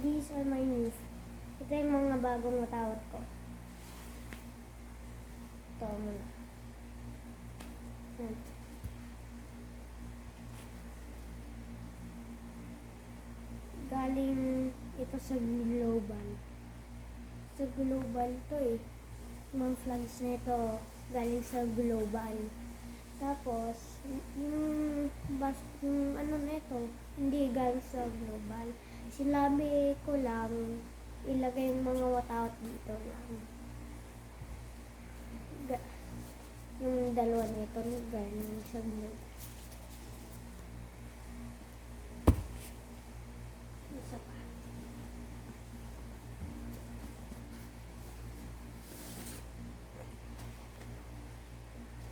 these are my new. Ito yung mga bagong matawat ko. Ito muna. Yan. Galing ito sa global. Sa global to eh. Mga flags na ito galing sa global. Tapos, yung, bas, yung ano na ito, hindi galing sa global. Sinabi ko lang, ilagay yung mga watawat dito lang. Ga- yung dalawa nito galing sa global. Isa pa.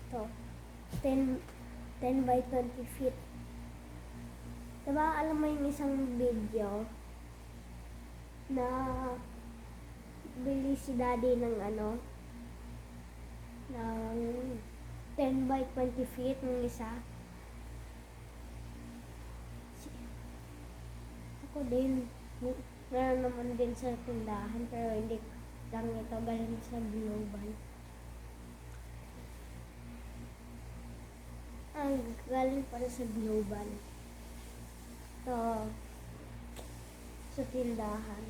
Ito. 10, 10 by 20 feet. Diba, alam mo yung isang video na bili si daddy ng ano, ng 10 by 20 feet ng isa. Ako din, meron naman din sa tindahan pero hindi lang ito galing sa global. Ang galing pala sa global. Ito, sa tindahan.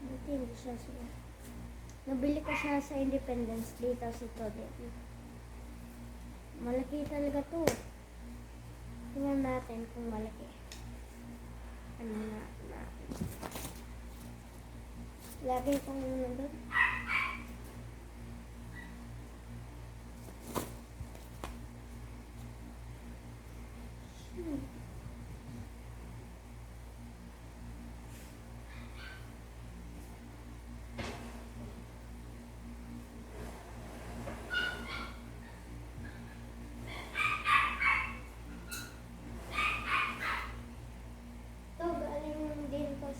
Buti hindi siya siya. Nabili ko siya sa Independence Day, tapos ito din. Malaki talaga to. Tingnan natin kung malaki. Ano na natin. Lagi kong nandun. Hmm. Ito, galing din ko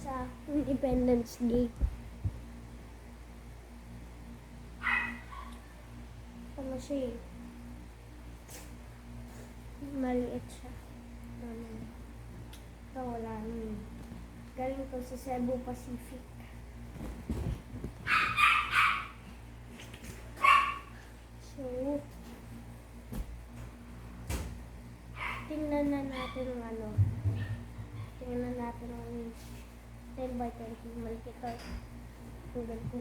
Independence Day. Ano siya eh. Maliit siya. Ano. Ito, wala naman. Galing ko sa Cebu Pacific. So, tingnan na natin ano. Tingnan natin ang 10 by 20. Malaki ito. Ang ganito.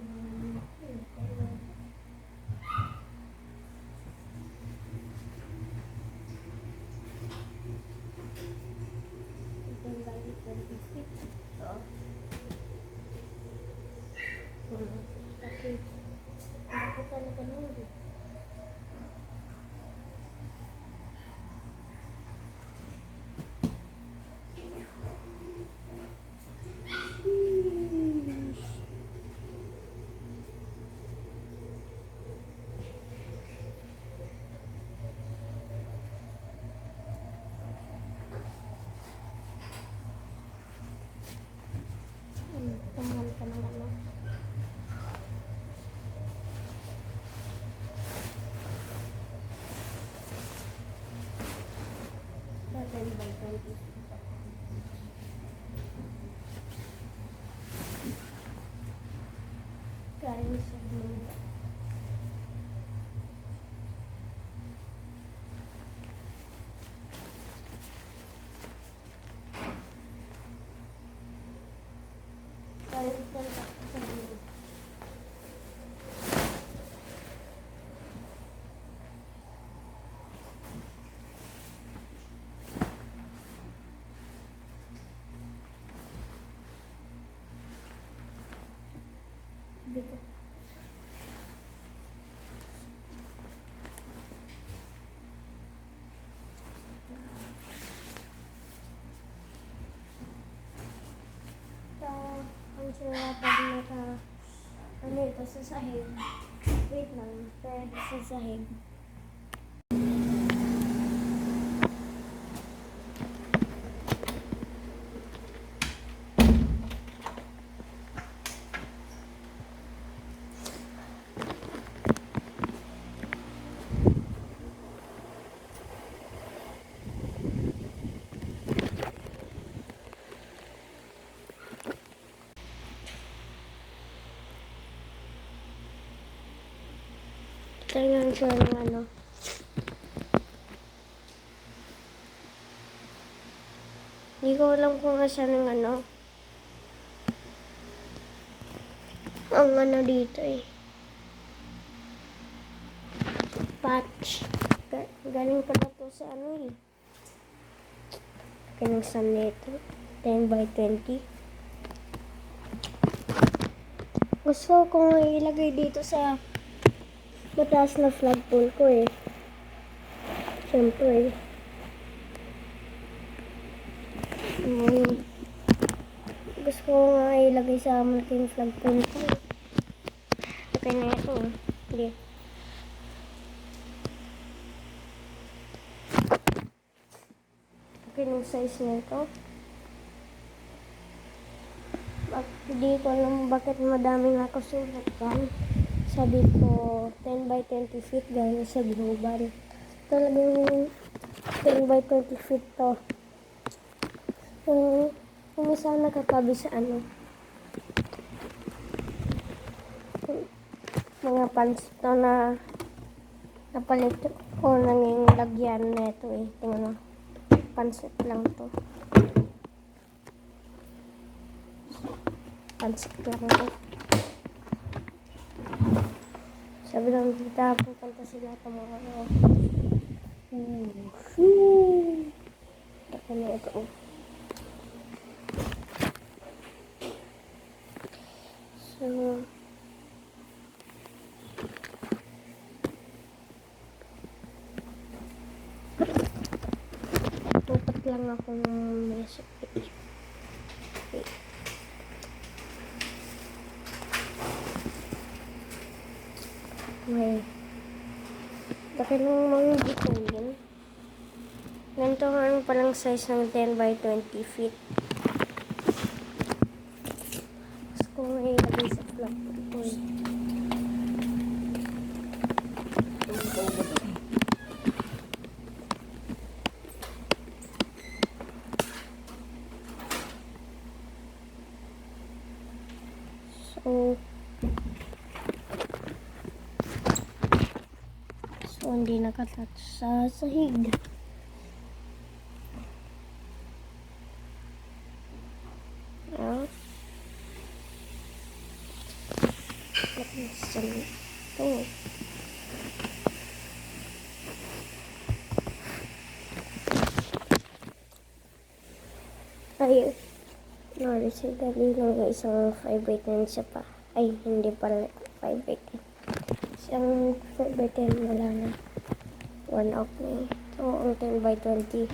Ten by 20 feet. So, hmm, okay. Ako talaga nun eh. Hmm, Tumahal ka ng ano. Seven by twenty. Galing sa blue. Galing talaga sa blue. Dito. Ito, ang sila pag naka, ito, sa sahig. Wait lang, pero sa sahig. Tingnan siya ng ano. Hindi ko alam kung asa ng ano. Ang ano dito eh. Patch. Ga- galing pala to sa ano eh. Kanang sa nito. 10 by 20. Gusto kong ilagay dito sa mataas na flagpole ko eh. Siyempre. Um, gusto ko nga ilagay sa malaking flagpole ko. Okay na ito. Hindi. Okay yung size nito. Hindi ko alam bakit madaming nakasulat yan. Sabi ko, 10 by 20 feet gaya sa global. Talagang 10 by 20 feet to. Yung, yung isa nakatabi sa ano. Mga pants to na napalit ko nanging lagyan nito eh. Tingnan mo. Pansit lang to. Pansit lang to. Sabi ng tita, pupunta sila tomorrow. Hmm. Hmm. Taka na ito. So, Tupat lang ako ng message. Okay. May laki ng mga bituin. Ganito nga palang size ng 10 by 20 feet. Gusto ko nga ilagay sa ko eh. So, so hindi nakatouch sa sahig. Ah. Sa ito. Ay, na-receive galing ng isang 5 by 10 siya pa. Ay, hindi pala 5 by 10. Isang 5 by 10 wala na. 1 out na eh. Ito ang 10 by 20.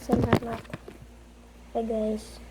Salamat. Bye guys.